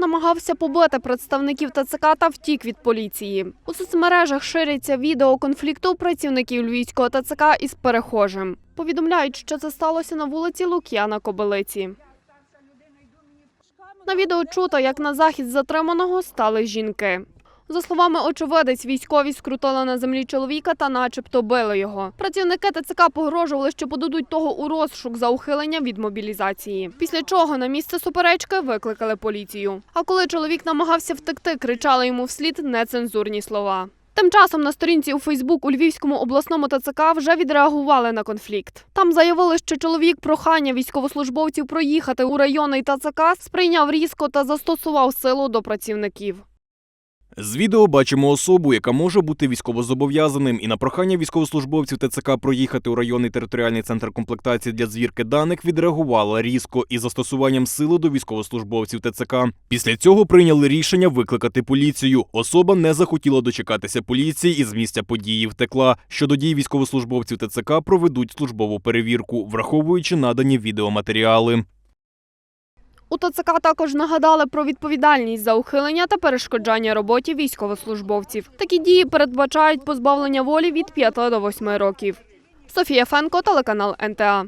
намагався побити представників ТЦК та втік від поліції. У соцмережах ширяться відео конфлікту працівників львівського ТЦК із перехожим. Повідомляють, що це сталося на вулиці Лук'яна Кобилиці. На відео чуто, як на захід затриманого стали жінки. За словами очевидець, військові скрутили на землі чоловіка та начебто били його. Працівники ТЦК погрожували, що подадуть того у розшук за ухилення від мобілізації. Після чого на місце суперечки викликали поліцію. А коли чоловік намагався втекти, кричали йому вслід нецензурні слова. Тим часом на сторінці у Фейсбук у Львівському обласному ТЦК вже відреагували на конфлікт. Там заявили, що чоловік прохання військовослужбовців проїхати у районний ТЦК сприйняв різко та застосував силу до працівників. З відео бачимо особу, яка може бути військовозобов'язаним, і на прохання військовослужбовців ТЦК проїхати у районний територіальний центр комплектації для звірки даних відреагувала різко із застосуванням сили до військовослужбовців ТЦК. Після цього прийняли рішення викликати поліцію. Особа не захотіла дочекатися поліції і з місця події втекла. Щодо дій військовослужбовців ТЦК проведуть службову перевірку, враховуючи надані відеоматеріали. У ТЦК також нагадали про відповідальність за ухилення та перешкоджання роботі військовослужбовців. Такі дії передбачають позбавлення волі від 5 до 8 років. Софія Фенко, телеканал НТА.